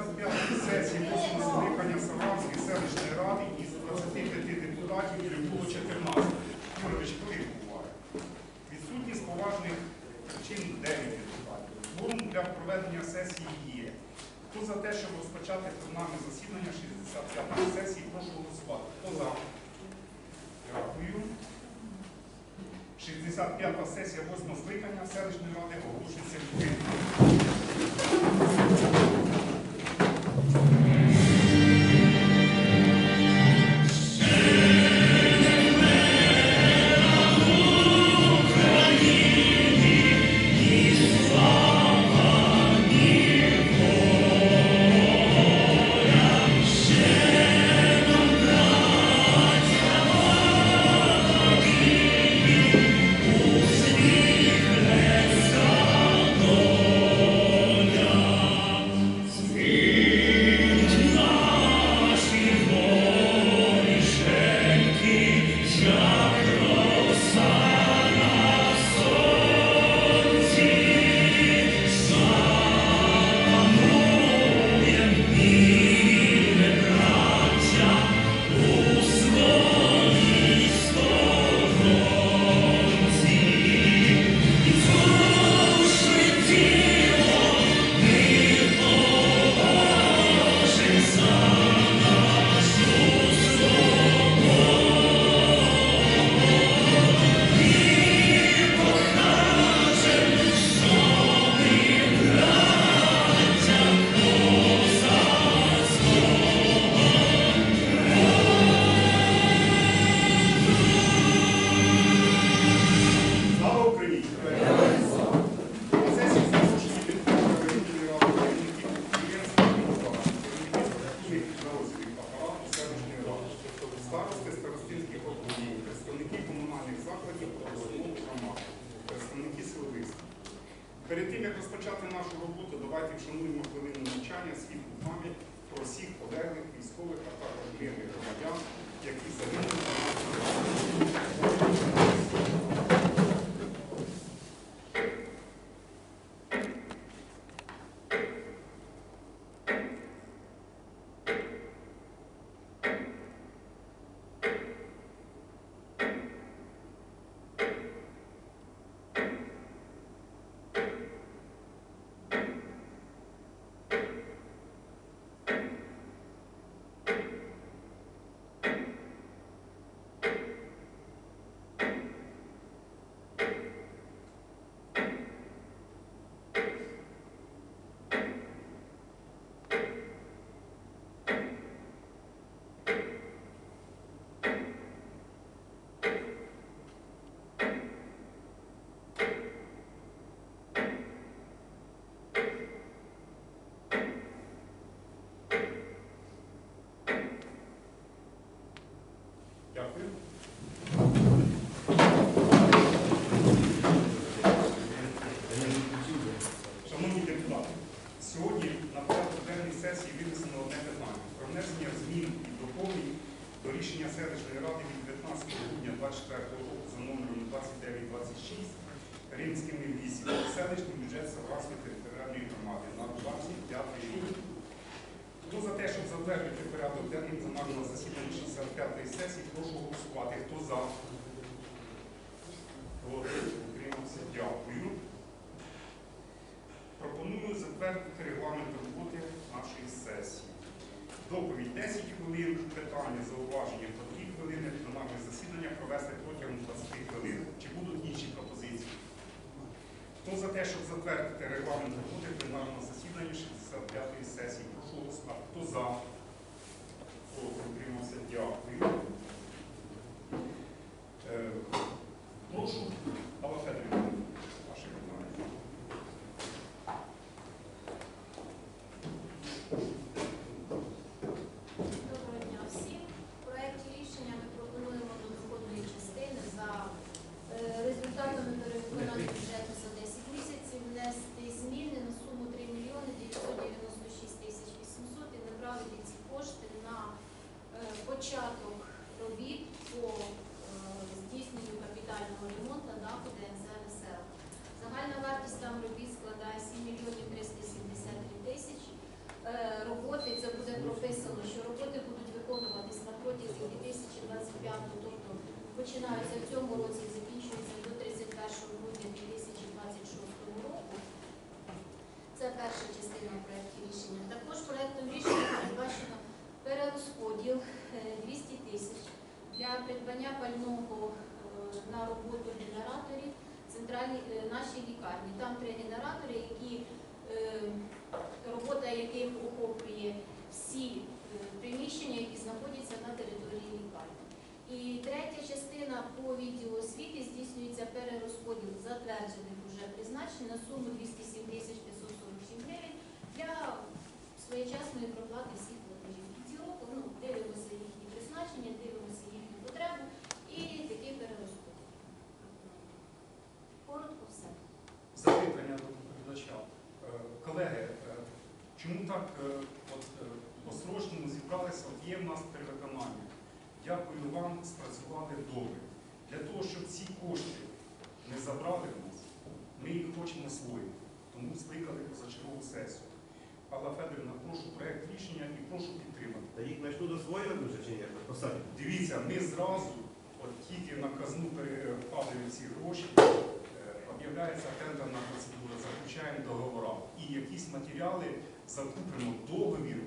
65 сесії 8 скликання Саранської селищної ради із 25 депутатів прибуло 14. Юрович, коли буває? Відсутність поважних причин 9 депутатів. Форум для проведення сесії є. Хто за те, щоб розпочати пленарне засідання 65-ї сесії, прошу голосувати. Хто за? Дякую. 65-та сесія 8 скликання селищної ради оголошується відкритою. Перед тим, як розпочати нашу роботу, давайте вшануємо хвилину навчання світлу пам'ять про всіх полеглих військових, а також мирних громадян, які загинули на нашій Дякую. Шановні депутати, сьогодні на порядку денній сесії винесено одне питання про внесення змін і доповнень до рішення селищної ради від 19 грудня 2024 року за номером 2926 Римськими 8 селищний бюджет Савранської територіальної громади на 25 рік. Хто за те, щоб затвердити порядок денний пленарного засідання 65-ї сесії, прошу голосувати. Хто за? Проти? Утримався? Дякую. Пропоную затвердити регламент роботи нашої сесії. Доповідь 10 хвилин, питання, зауваження по 2 хвилини, пленарне засідання провести протягом 20 хвилин. Чи будуть інші пропозиції? Хто за те, щоб затвердити регламент роботи пленарного засідання 65-ї сесії? Прошу голосувати. Хто за? Проти утримався. Дякую. Е, Прошу, Алла Федорівна, ваше питання. Доброго дня всім. В проєкті рішення ми пропонуємо до доходної частини за е, результатами перевиконання бюджету за 10 місяців внести зміни на суму 3 мільйони протязі 2025, тобто починаються в цьому році і закінчуються до 31 грудня 2026 року. Це перша частина проєкту рішення. Також проєктом рішення передбачено перерозподіл е, 200 тисяч для придбання пального е, на роботу генераторів е, нашій лікарні. Там три генератори, які е, робота яких охоплює всі е, приміщення, які знаходяться на території. І третя частина по відділу освіти здійснюється перерозподіл затверджених вже призначень на суму 207 тисяч 547 гривень для своєчасної проплати всіх платежів. В цілому ну, дивимося їхні призначення, дивимося їхню потребу і такий перерозподіл. Коротко все. Запитання до доповідача. Е, Колеги, е, чому так е, от, по-срочному зібралися? От є в нас перевиконання. Дякую вам, спрацювали добре. Для того, щоб ці кошти не забрали в нас, ми їх хочемо освоїти. Тому скликали позачергову сесію. Алла Федорівна, прошу проект рішення і прошу підтримати. Та їх почнуть освоювати вже чи ні? Посадять. Дивіться, ми зразу, от тільки на казну перепадають ці гроші, е, об'являється тендерна процедура, заключаємо договора. І якісь матеріали закупимо, договір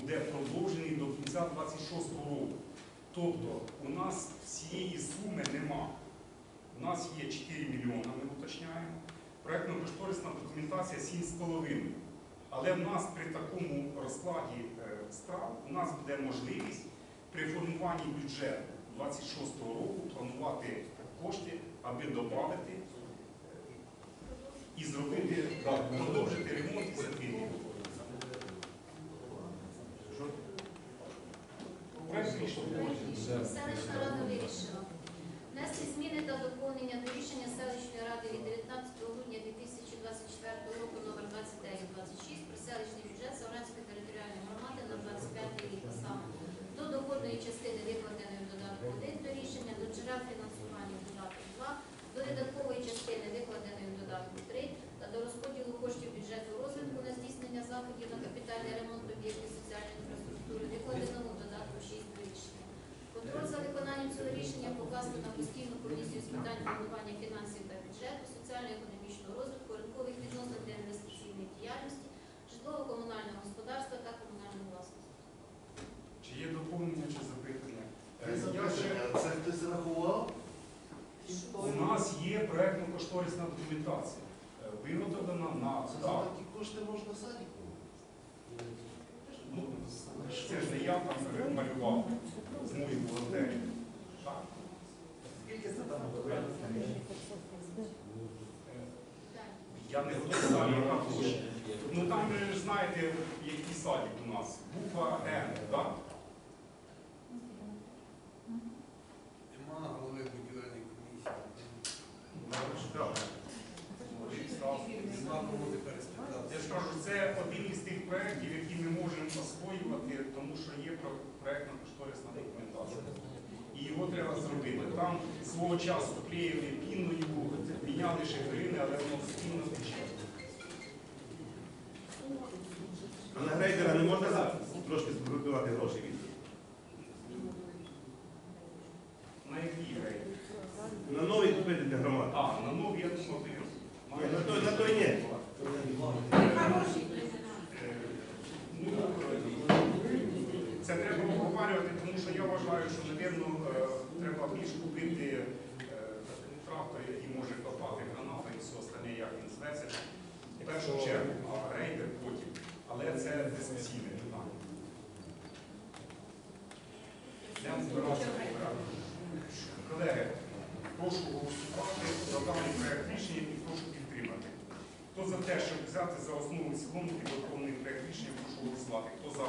буде продовжений до кінця 26-го року. Тобто у нас цієї суми нема. У нас є 4 мільйони, ми уточняємо. Проектно-кошторисна документація 7,5. Але в нас при такому розкладі е, справ у нас буде можливість при формуванні бюджету 26-го року планувати кошти, аби додати і зробити, продовжити ремонт і закрити. Що? Проект рішення. Селищна рада вирішила внести зміни та доповнення до рішення селищної ради від 19 грудня 2024 року номер 2926 про селищний бюджет Савранської територіальної громади на 25 рік саме до доходної частини викладеної додатку 1 до рішення, до джерел фінансування в додатку 2, до видаткової частини викладеної в додатку 3 та до розподілу коштів бюджету розвитку на здійснення заходів на капітальний ремонт об'єктів соціальної інфраструктури, викладеного в додатку 6 до рішення. Контроль за виконанням цього рішення покласти на постійну комісію з питань планування фінансів та бюджету, соціально-економічного розвитку, ринкових відносин та інвестиційної діяльності, житлово-комунального господарства та комунальної власності. Чи є доповнення чи запитання? Е, Це Я ще- запитання, це хтось рахував? У нас є проектно-кошторисна документація. е, Виготовлена на Це так. за такі кошти можна садіку. Ну, це ж не я там малював з моїх бухгалтерів. Так. Скільки це там Е, Далі. Я не готовий далі яка площа. Ну там ви ж знаєте, який садик у нас. Буква Н, так? Нема голови будівельної комісії. Спитати. Я ж кажу, це один із тих проєктів, які ми можемо освоювати, тому що є про- проектно-кошторисна документація. І його треба зробити. Там свого часу клеїли пінною, міняли шиферини, але воно спільно тече. А на грейдера не можна за- трошки вибивати гроші від? На якій грейді? На новий купити для громади. А, на нові, я думав, Ні, на той, на той ні. Е, Ну, це треба обговорювати, тому що я вважаю, що, напевно, треба більш купити е, трактор, який може копати граната і все остальне, як він зветься. В першу чергу, а рейдер потім. Але це дискусійне питання. Я збирався обирати. Колеги, прошу голосувати за даний проект рішення і прошу підтримати. Хто за те, щоб взяти за основу і цілому підготовлений проект рішення, прошу голосувати. Хто за?